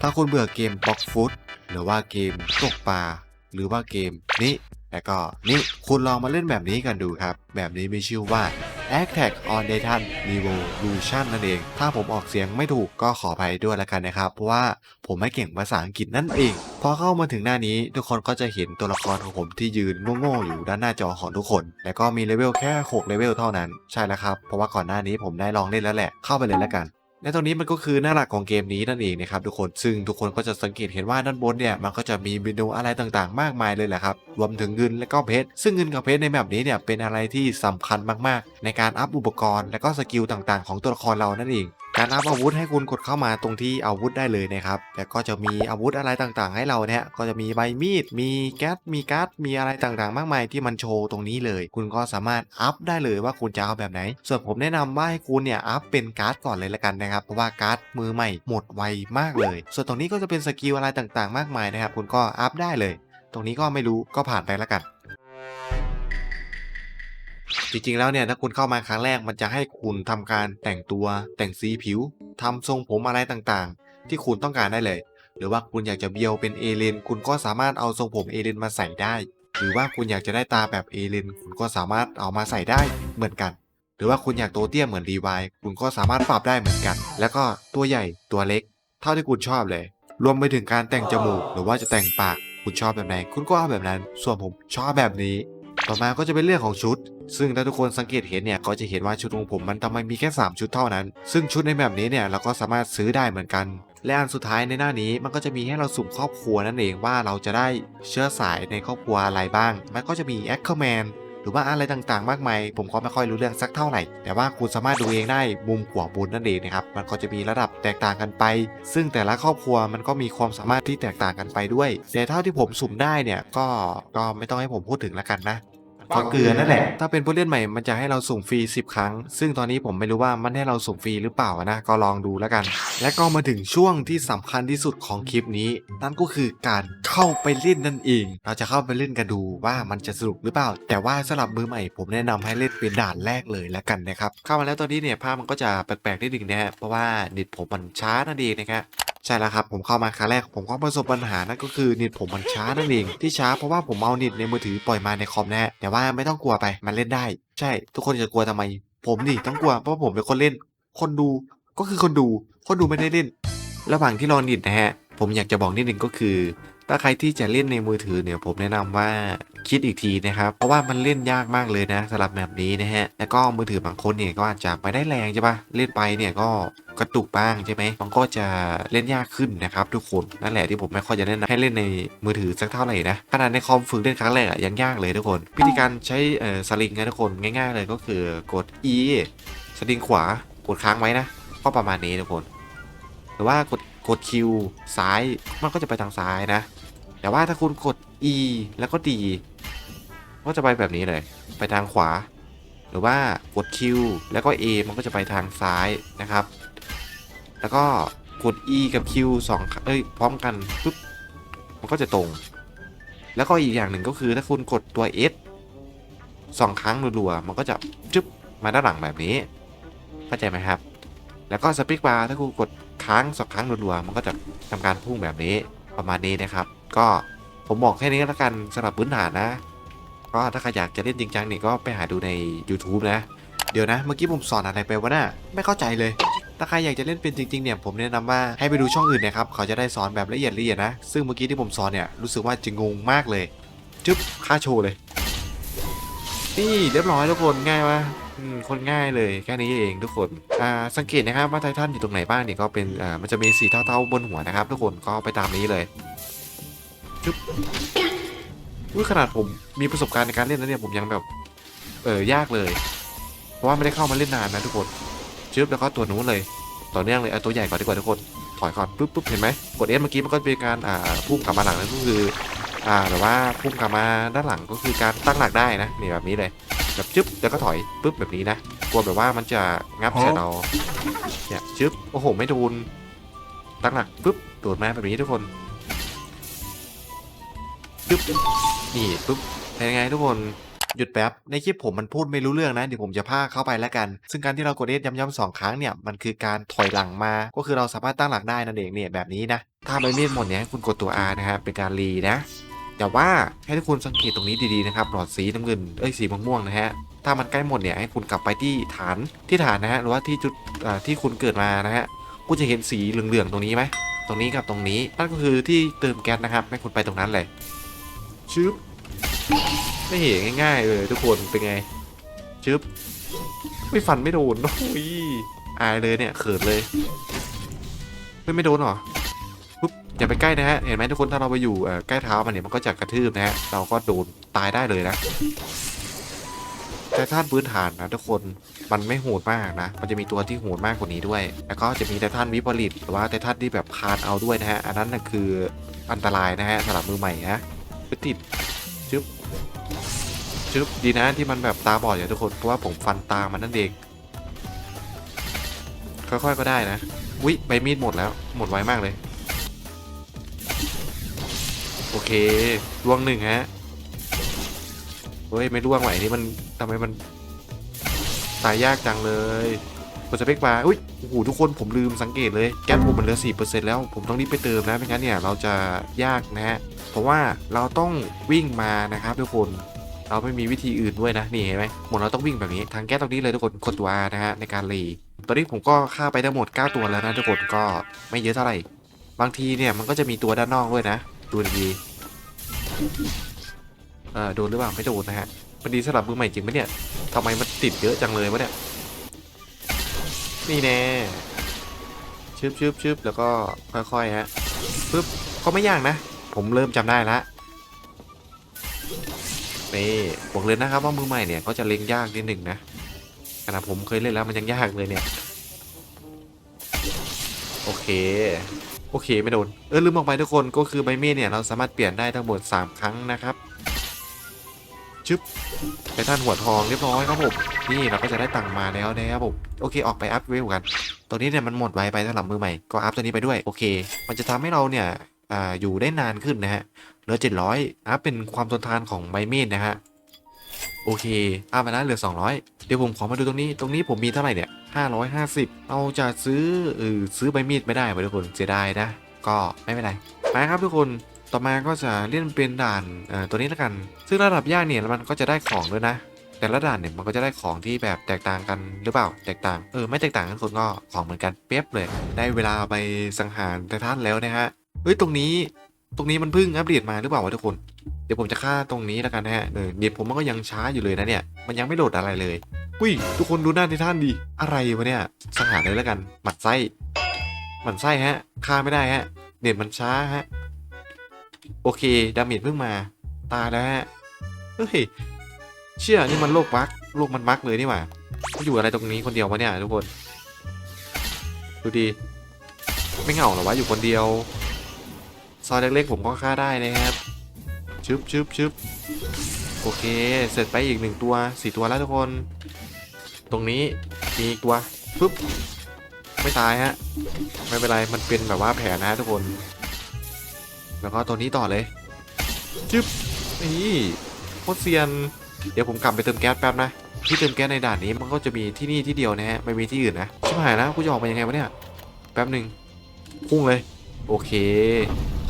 ถ้าคุณเบื่อเกมบล็อกฟุตหรือว่าเกมตกปลาหรือว่าเกมนี้แล้วก็นี่คุณลองมาเล่นแบบนี้กันดูครับ แบบนี้มีชื่อว่า a t t a c k on Titan Revolution นั่นเอง ถ้าผมออกเสียงไม่ถูกก็ขออภัยด้วยละกันนะครับ เพราะว่าผมไม่เก่งภาษาอังกฤษนั่นเอง พอเข้ามาถึงหน้านี้ ทุกคนก็จะเห็นตัวละครของผมที่ยืนโง่ๆอยู่ด้านหน้าจอของทุกคน แล้วก็มีเลเวลแค่ 6 เลเวลเท่านั้น ใช่แล้วครับ เพราะว่าก่อนหน้านี้ผมได้ลองเล่นแล้วแหละ เข้าไปเลยแล้วกัน และตรงนี้มันก็คือหน้าหลักของเกมนี้นั่นเองนะครับทุกคนซึ่งทุกคนก็จะสังเกตเห็นว่าด้านบนเนี่ยมันก็จะมีเมนูอะไรต่างๆ มากมายเลยแหละครับรวมถึงเงินและก็เพชรซึ่งเงินกับเพชรในแบบนี้เนี่ยเป็นอะไรที่สำคัญมากๆ ในการอัพอุปกรณ์และก็สกิลต่างๆ ของตัวละครเรานั่นเอง การอัพอาวุธให้คุณกดเข้ามาตรงที่อาวุธได้เลยนะครับแล้วก็จะมีอาวุธอะไรต่างๆ ให้เราเนี่ยก็จะมีใบมีด มีแก๊สมีการ์ดมีอะไรต่างๆ มากมายที่มันโชว์ตรงนี้เลย คุณก็สามารถอัพได้เลยว่าคุณจะเอาแบบไหน ส่วนผมแนะนำว่าให้คุณเนี่ยอัพเป็นการ์ดก่อนเลยละกันนะครับเพราะว่าการ์ดมือใหม่หมดไวมากเลย ส่วนตรงนี้ก็จะเป็นสกิลอะไรต่างๆ มากมายนะครับคุณก็อัพได้เลย ตรงนี้ก็ไม่รู้ก็ผ่านไปละกัน จริงๆ แล้วเนี่ยถ้าคุณเข้ามาครั้งแรกมันจะให้คุณทำการแต่งตัวแต่งสีผิวทำทรงผมอะไรต่างๆ ที่คุณต้องการได้เลย หรือว่าคุณอยากจะเบียวเป็นเอเลนคุณก็สามารถเอาทรงผมเอเลนมาใส่ได้ หรือว่าคุณอยากจะได้ตาแบบเอเลนคุณก็สามารถเอามาใส่ได้เหมือนกัน หรือว่าคุณอยากตัวเตี้ยเหมือนรีวายคุณก็สามารถปรับได้เหมือนกัน แล้วก็ตัวใหญ่ตัวเล็ก เท่าที่คุณชอบเลย รวมไปถึงการแต่งจมูก หรือว่าจะแต่งปากคุณชอบแบบไหน คุณก็เอาแบบนั้น ส่วนผมชอบแบบนี้ ต่อมาก็จะเป็นเรื่องของชุด ซึ่งถ้าทุกคนสังเกตเห็นเนี่ยก็จะเห็นว่าชุดของผมมันทำไมมีแค่ 3 ชุดเท่านั้น ซึ่งชุดในแบบนี้เนี่ยเราก็สามารถซื้อได้เหมือนกัน และอันสุดท้ายในหน้านี้มันก็จะมีให้เราสุ่มครอบครัวนั่นเองว่าเราจะได้เชื้อสายในครอบครัวอะไรบ้าง มันก็จะมีแอคเคอร์แมนหรือว่าอะไรต่างๆ มากมาย ผมก็ไม่ค่อยรู้เรื่องสักเท่าไหร่ แต่ว่าคุณสามารถดูเองได้มุมขวาบนนั่นเองนะครับ มันก็จะมีระดับแตกต่างกันไป ซึ่งแต่ละครอบครัวมันก็มีความสามารถที่แตกต่างกันไปด้วย แต่เท่าที่ผมสุ่มได้เนี่ย ก็ ก็ไม่ต้องให้ผมพูดถึงแล้วกันนะ ก็เกลือนั่นแหละ ถ้าเป็นผู้เล่นใหม่มันจะให้เราสุ่มฟรี 10 ครั้ง ซึ่งตอนนี้ผมไม่รู้ว่ามันให้เราสุ่มฟรีหรือเปล่านะ ก็ลองดูแล้วกัน และก็มาถึงช่วงที่สำคัญที่สุดของคลิปนี้ นั่นก็คือการเข้าไปเล่นนั่นเอง เราจะเข้าไปเล่นกันดูว่ามันจะสนุกหรือเปล่า แต่ว่าสำหรับมือใหม่ผมแนะนำให้เล่นเป็นด่านแรกเลยแล้วกันนะครับ เข้ามาแล้วตอนนี้เนี่ยภาพมันก็จะแปลกๆนิดนึงนะฮะ เพราะว่าเน็ตผมมันช้านั่นเองนะครับใช่แล้วครับผมเข้ามาครั้งแรกผมก็ประสบปัญหานั่นก็คือเน็ตผมมันช้านั่นเองที่ช้าเพราะว่าผมเอาเน็ตในมือถือปล่อยมาในคอมนะฮะแต่ว่าไม่ต้องกลัวไป มันเล่นได้ ใช่ ทุกคนจะกลัวทำไม ผมนี่ต้องกลัวเพราะผมเป็นคนเล่น คนดูก็คือคนดู คนดูไม่ได้เล่น ระหว่างที่รอนิดนะฮะ ผมอยากจะบอกนิดนึงก็คือ ถ้าใครที่จะเล่นในมือถือเนี่ยผมแนะนำว่าคิดอีกทีนะครับ เพราะว่ามันเล่นยากมากเลยนะสำหรับแบบนี้นะฮะ แล้วก็มือถือบางคนเนี่ยก็อาจจะไม่ได้แรงใช่ปะเล่นไปเนี่ยก็กระตุกบ้างใช่ไหมมันก็จะเล่นยากขึ้นนะครับทุกคน นั่นแหละที่ผมไม่ค่อยจะแนะนำให้เล่นในมือถือสักเท่าไหร่นะ ขนาดในคอมฝึกเล่นครั้งแรกอะยังยากเลยทุกคน วิธีการใช้สลิงนะทุกคนง่ายๆเลยก็คือกด E สลิงขวากดค้างไว้นะ ก็ประมาณนี้ทุกคน หรือว่ากดกด Q ซ้ายมันก็จะไปทางซ้ายนะ แต่ว่าถ้าคุณกด E แล้วก็ D ก็จะไปแบบนี้เลย ไปทางขวา หรือว่ากด Q แล้วก็ A มันก็จะไปทางซ้ายนะครับ แล้วก็กด E กับ Q สองเอ้ยพร้อมกันปุ๊บมันก็จะตรง แล้วก็อีกอย่างหนึ่งก็คือถ้าคุณกดตัว S สองครั้งรัวๆมันก็จะจึ๊บมาด้านหลังแบบนี้ เข้าใจไหมครับ แล้วก็สปิกบาร์ถ้าคุณกดค้างสองครั้งรัวๆมันก็จะทำการพุ่งแบบนี้ประมาณนี้นะครับ ก็ผมบอกแค่นี้แล้วกันสำหรับพื้นฐานนะ ก็ถ้าใครอยากจะเล่นจริงจังนี่ก็ไปหาดูใน YouTube นะ เดี๋ยวนะ เมื่อกี้ผมสอนอะไรไปวะน่ะไม่เข้าใจเลย ถ้าใครอยากจะเล่นเป็นจริงๆเนี่ยผมแนะนำว่าให้ไปดูช่องอื่นนะครับเขาจะได้สอนแบบละเอียดละเอียดนะ ซึ่งเมื่อกี้ที่ผมสอนเนี่ยรู้สึกว่าจะงงมากเลยจึ๊บค่าโชว์เลย นี่เรียบร้อยทุกคนง่ายปะอืมคนง่ายเลยแค่นี้เองทุกคนอ่าสังเกตนะครับว่าไททันอยู่ตรงไหนบ้างเนี่ยก็เป็นอ่ามันจะมีสีเท่าๆบนหัวนะครับ ทุกคนก็ไปตามนี้เลย จุ๊บอุ้ยขนาดผมมีประสบการณ์ในการเล่นแล้วเนี่ยผมยังแบบ เออยากเลย เพราะว่าไม่ได้เข้ามาเล่นนานนะทุกคนจึ๊บแล้วก็ตัวนู้นเลย ต่อเนื่องเลยเอาตัวใหญ่ก่อนดีกว่าทุกคน ถอยก่อนปุ๊บปุ๊บเห็นไหมกดเอสเมื่อกี้มันก็เป็นการอ่าพุ่งกลับมาหลังนั่นก็คือ อ่าแต่ว่าพุ่งกลับมาด้านหลังก็คือการตั้งหลักได้นะนี่แบบนี้เลยแบบจึ๊บแล้วก็ถอยปุ๊บแบบนี้นะกลัวแบบว่ามันจะงับใส่เราเนี่ยจึ๊บโอ้โหไม่โดนตั้งหลักปุ๊บโดดมาแบบนี้ทุกคน จึ๊บนี่ปุ๊บเป็นไงทุกคนหยุดแป๊บ ในคลิปผมมันพูดไม่รู้เรื่องนะ เดี๋ยวผมจะพาเข้าไปแล้วกัน ซึ่งการที่เรากด S ย้ำๆสองครั้งเนี่ย มันคือการถอยหลังมา ก็คือเราสามารถตั้งหลักได้นั่นเองเนี่ย แบบนี้นะ ถ้าใบมีดหมดเนี่ยให้คุณกดตัว R นะครับ เป็นการรีนะ แต่ว่าให้ทุกคนสังเกตตรงนี้ดีๆนะครับ หลอดสีน้ำเงิน เอ้ย สีม่วงๆนะฮะ ถ้ามันใกล้หมดเนี่ยให้คุณกลับไปที่ฐาน ที่ฐานนะฮะ หรือว่าที่จุดที่คุณเกิดมานะฮะ คุณจะเห็นสีเหลืองๆตรงนี้ไหม ตรงนี้กับตรงนี้ นั่นก็คือที่เติมแก๊สนะครับ ให้คุณไปตรงนั้นเลย ชึบไม่เห็นง่ายๆเลยทุกคนเป็นไงชึบไม่ฟันไม่โดนโอ้ยอายเลยเนี่ยเขินเลยไม่ไม่โดนหรอปุ๊บอย่าไปใกล้นะฮะเห็นไหมทุกคนถ้าเราไปอยู่ใกล้เท้ามันเนี่ยมันก็จะกระทืบนะฮะเราก็โดนตายได้เลยนะแต่ท่านพื้นฐานนะทุกคนมันไม่โหดมากนะ มันจะมีตัวที่โหดมากกว่านี้ด้วย แล้วก็จะมีแต่ท่านวิปริตหรือว่าแต่ท่านที่แบบพานเอาด้วยนะฮะอันนั้นนะคืออันตรายนะฮะสำหรับมือใหม่นะ ไปติดชึบชึบดีนะที่มันแบบตาบอดอย่างทุกคนเพราะว่าผมฟันตามันนั่นเองค่อยๆก็ได้นะวิใบมีดหมดแล้วหมดไวมากเลย โอเคล่วงหนึ่งฮะเฮ้ยไม่ล่วงไหวนี่มันทำไมมันตายยากจังเลยกดสเปคบาร์อุ้ยโอ้โหทุกคนผมลืมสังเกตเลยแก๊สผมมันเหลือสี่เปอร์เซ็นต์แล้ว ผมต้องรีบไปเติมนะไม่งั้นเนี่ยเราจะยากนะฮะ เพราะว่าเราต้องวิ่งมานะครับทุกคนเราไม่มีวิธีอื่นด้วยนะนี่เห็นไหมหมดเราต้องวิ่งแบบนี้ทางแก๊สตรงนี้เลยทุกคนกดตัวนะฮะในการรีตอนนี้ผมก็ฆ่าไปทั้งหมด 9 ตัวแล้วนะทุกคนก็ไม่เยอะเท่าไหร่บางทีเนี่ยมันก็จะมีตัวด้านนอกด้วยนะ ดูดีเออโดนหรือเปล่าไม่โดนนะฮะมันดีสำหรับมือใหม่จริงไหมเนี่ยทำไมมันติดเยอะจังเลยวะเนี่ยนี่แน่ชึบชึบชึบแล้วก็ค่อยๆฮะปึ๊บก็ไม่ยากนะ ผมเริ่มจำได้ละนี่บอกเลยนะครับว่ามือใหม่เนี่ยก็จะเล็งยากนิดหนึ่งนะขณะผมเคยเล่นแล้วมันยังยากเลยเนี่ย โอเค โอเคไม่โดน เออลืมบอกไปทุกคนก็คือใบมีดเนี่ยเราสามารถเปลี่ยนได้ทั้งหมด 3 ครั้งนะครับชึบไปท่านหัวทองเรียบร้อยครับผมนี่เราก็จะได้ตังค์มาแล้วนะครับผมโอเคออกไปอัพเวลกัน ตัวนี้เนี่ยมันหมดไวไปสำหรับมือใหม่ก็อัพตัวนี้ไปด้วยโอเค มันจะทำให้เราเนี่ย อ่าอยู่ได้นานขึ้นนะฮะเหลือ 700อัพเป็นความทนทานของใบมีดนะฮะโอเคอัพมาแล้วเหลือ 200 เดี๋ยวผมขอมาดูตรงนี้ตรงนี้ผมมีเท่าไหร่เนี่ย550เราจะซื้อเออซื้อใบมีดไม่ได้ไปทุกคนเสียดายนะ ก็ไม่เป็นไรไปครับทุกคนต่อมาก็จะเล่นเป็นด่านเอ่อตัวนี้แล้วกัน ซึ่งระดับยากเนี่ยมันก็จะได้ของด้วยนะ แต่ละด่านเนี่ยมันก็จะได้ของที่แบบแตกต่างกันหรือเปล่า แตกต่าง เออไม่แตกต่างกันคนก็ของเหมือนกันเปียบเลย ได้เวลาไปสังหารแต่ท่านแล้วนะฮะ เฮ้ยตรงนี้ตรงนี้มันเพิ่งอัปเดตมาหรือเปล่าวะทุกคน เดี๋ยวผมจะฆ่าตรงนี้แล้วกันนะฮะเออเน็ตผมมันก็ยังช้าอยู่เลยนะเนี่ย มันยังไม่โหลดอะไรเลย อุ้ย ทุกคนดูหน้าในท่านดีอะไรวะเนี่ยสังหารเลยแล้วกัน หมัดไส้หมัดไส้ฮะ ฆ่าไม่ได้ฮะ เน็ตมันช้าฮะ โอเค ดาเมจเพิ่งมา ตายแล้วฮะ เฮ้ย เชื่อ นี่มันโลกบักโลกมันบักเลยนี่หว่าเขาอยู่อะไรตรงนี้คนเดียววะเนี่ยทุกคน ดูดี ไม่เหงาหรอวะอยู่คนเดียว ซอยเล็กๆ ผมก็ฆ่าได้นะครับชึบชึบชึบโอเค เสร็จไปอีกหนึ่งตัวสี่ตัวแล้วทุกคน ตรงนี้มีอีกตัวปุ๊บไม่ตายฮะ ไม่เป็นไร มันเป็นแบบว่าแผลนะฮะทุกคน แล้วก็ตัวนี้ต่อเลยชึบนี่โคตรเซียน เดี๋ยวผมกลับไปเติมแก๊สแป๊บนะ ที่เติมแก๊สในด่านนี้มันก็จะมีที่นี่ที่เดียวนะฮะ ไม่มีที่อื่นนะ ชิบหายแล้วกูจะออกไปยังไงวะเนี่ย แป๊บหนึ่งพุ่งเลย โอเค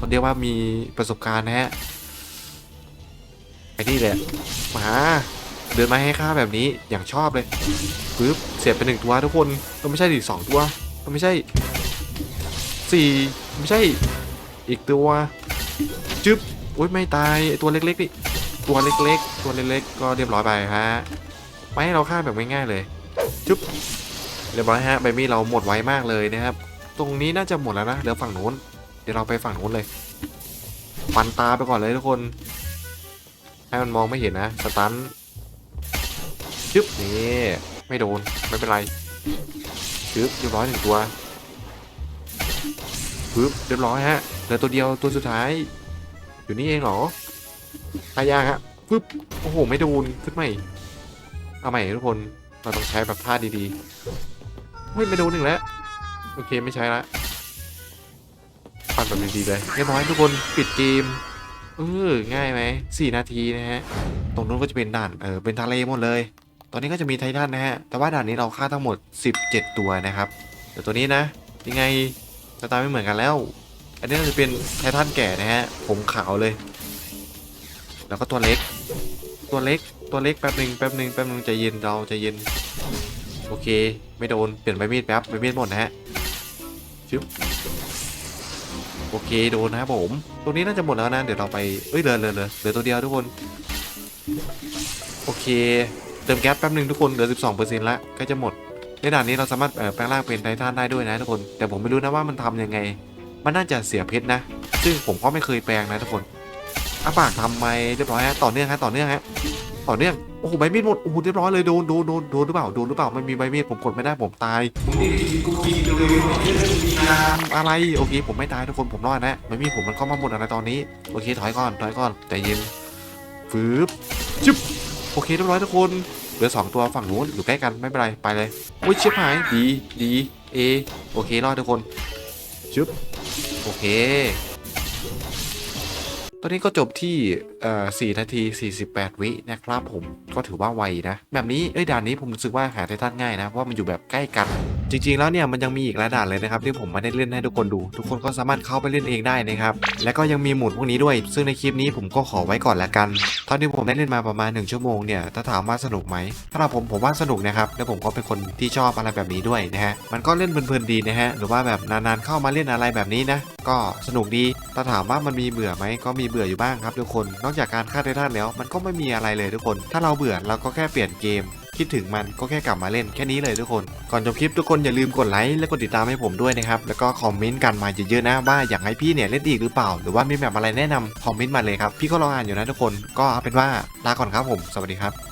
เขาเรียกว่ามีประสบการณ์นะฮะไอ้นี่แหละมาเดินมาให้ค่าแบบนี้อย่างชอบเลยปึ๊บเสียไปหนึ่งตัวทุกคนก็ไม่ใช่ดิสองตัวก็ไม่ใช่สี่ไม่ใช่อีกตัวจึ๊บโอ้ยไม่ตายไอตัวเล็กๆนี่ตัวเล็กๆ ตัวเล็กๆ ก็เรียบร้อยไปฮะไม่ให้เราฆ่าแบบง่ายๆเลยจึ๊บเรียบร้อยฮะใบมีดเราหมดไวมากเลยนะครับ ตรงนี้น่าจะหมดแล้วนะเหลือฝั่งนู้น ดี๋ยวเราไปฝั่งนู้นเลยฟันตาไปก่อนเลยทุกคน ให้มันมองไม่เห็นนะ สตันชึบนี่ไม่โดน ไม่เป็นไรชึบเรียบร้อยหนึ่งตัวปึ๊บเรียบร้อยฮะเหลือตัวเดียวตัวสุดท้าย อยู่นี่เองเหรอตายยากฮะปึ๊บโอ้โห ไม่โดนขึ้นใหม่เอาใหม่ทุกคนเราต้องใช้แบบท่าดีๆเฮ้ยไม่โดนหนึ่งแล้ว โอเคไม่ใช้ละ แบบดีเลยเรียบร้อยทุกคนปิดเกมเออง่ายไหมสี่นาทีนะฮะตรงนู้นก็จะเป็นด่านเออเป็นทะเลหมดเลย ตอนนี้ก็จะมีไททันนะฮะแต่ว่าด่านนี้เราฆ่าทั้งหมด 17 ตัวนะครับเดี๋ยวตัวนี้นะยังไงสไตล์ไม่เหมือนกันแล้ว อันนี้จะเป็นไททันแก่นะฮะผมขาวเลย แล้วก็ตัวเล็ก ตัวเล็กตัวเล็กแป๊บหนึ่งแป๊บหนึ่งแป๊บหนึ่งใจเย็นเราใจเย็นโอเค ไม่โดนเปลี่ยนใบมีดแป๊บใบมีดหมดนะฮะชึบ โอเคโดนนะผมตรงนี้น่าจะหมดแล้วนะเดี๋ยวเราไปเอ้ยเหลือเหลือเหลือเหลือตัวเดียวทุกคนโอเค เติมแก๊สแป๊บหนึ่งทุกคนเหลือ 12%ละก็จะหมด ในด่านนี้เราสามารถแปลงร่างเป็นไททันได้ด้วยนะทุกคน แต่ผมไม่รู้นะว่ามันทำยังไง มันน่าจะเสียเพชรนะ ซึ่งผมก็ไม่เคยแปลงนะทุกคนอาปากทำไมเรียบร้อยฮะต่อเนื่องฮะต่อเนื่องฮะ ต่อเนื่องโอ้โหใบมีดหมดโอ้โหเรียบร้อยเลยโดนโดนโดนโดนหรือเปล่าโดนหรือเปล่าไม่มีใบมีดผมกดไม่ได้ผมตายอะไรโอเคผมไม่ตายทุกคนผมรอดนะใบมีดผมมันเข้ามาหมดอะไรตอนนี้โอเคถอยก่อนถอยก่อนใจเย็นฟืบจึ๊บโอเคเรียบร้อยทุกคนเหลือสองตัวฝั่งนู้นอยู่ใกล้กันไม่เป็นไรไปเลยอุ้ยเชิบหายดีดีเอโอเครอดทุกคนชึบโอเค ตอนนี้ก็จบที่เอ่อ4นาที 48 วินะครับผมก็ถือว่าไวนะ แบบนี้เอ้ยด่านนี้ผมรู้สึกว่าหาไททันง่ายนะเพราะมันอยู่แบบใกล้กัน จริงๆแล้วเนี่ยมันยังมีอีกหลายด่านเลยนะครับที่ผมไม่ได้เล่นให้ทุกคนดู ทุกคนก็สามารถเข้าไปเล่นเองได้นะครับและก็ยังมีหมุดพวกนี้ด้วย ซึ่งในคลิปนี้ผมก็ขอไว้ก่อนละกันเท่าที่ผมได้เล่นมาประมาณ 1 ชั่วโมงเนี่ยถ้าถามว่าสนุกไหมถ้าเราผมผมว่าสนุกนะครับและผมก็เป็นคนที่ชอบอะไรแบบนี้ด้วยนะฮะมันก็เล่นเพลินๆดีนะฮะหรือว่าแบบนานๆเข้ามาเล่นอะไรแบบนี้นะก็สนุกดีถ้าถามว่ามันมีเบื่อไหมก็มีเบื่ออยู่บ้างครับทุกคน นอกจากการฆ่าไททันแล้วมันก็ไม่มีอะไรเลยทุกคน ถ้าเราเบื่อเราก็แค่เปลี่ยนเกม คิดถึงมันก็แค่กลับมาเล่นแค่นี้เลยทุกคน ก่อนจบคลิปทุกคนอย่าลืมกดไลค์และกดติดตามให้ผมด้วยนะครับแล้วก็คอมเมนต์กันมาเยอะๆนะว่าอยากให้พี่เนี่ยเล่นอีกหรือเปล่า หรือว่ามีแบบอะไรแนะนำคอมเมนต์มาเลยครับพี่ก็รออ่านอยู่นะทุกคนก็เอาเป็นว่าลาก่อนครับผมสวัสดีครับ